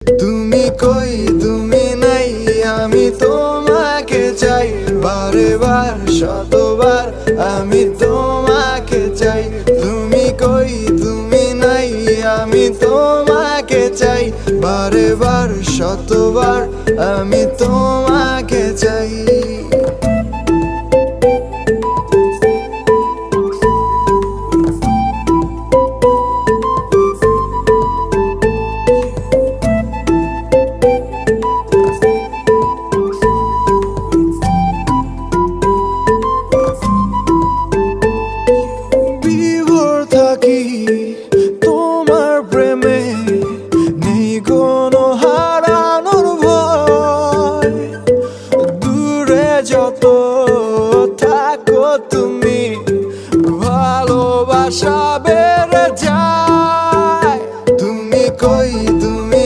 তুমি কই, তুমি নাই, আমি তোমাকে চাই। বারে বার, শতবার আমি তোমাকে চাই। তুমি কই, তুমি নাই, আমি তোমাকে চাই। বারে বার, শতবার আমি তোমাকে চাই। হারানোর দূরে যত থাকো তুমি ভালোবাসা বেড়ে যায়। তুমি কই তুমি?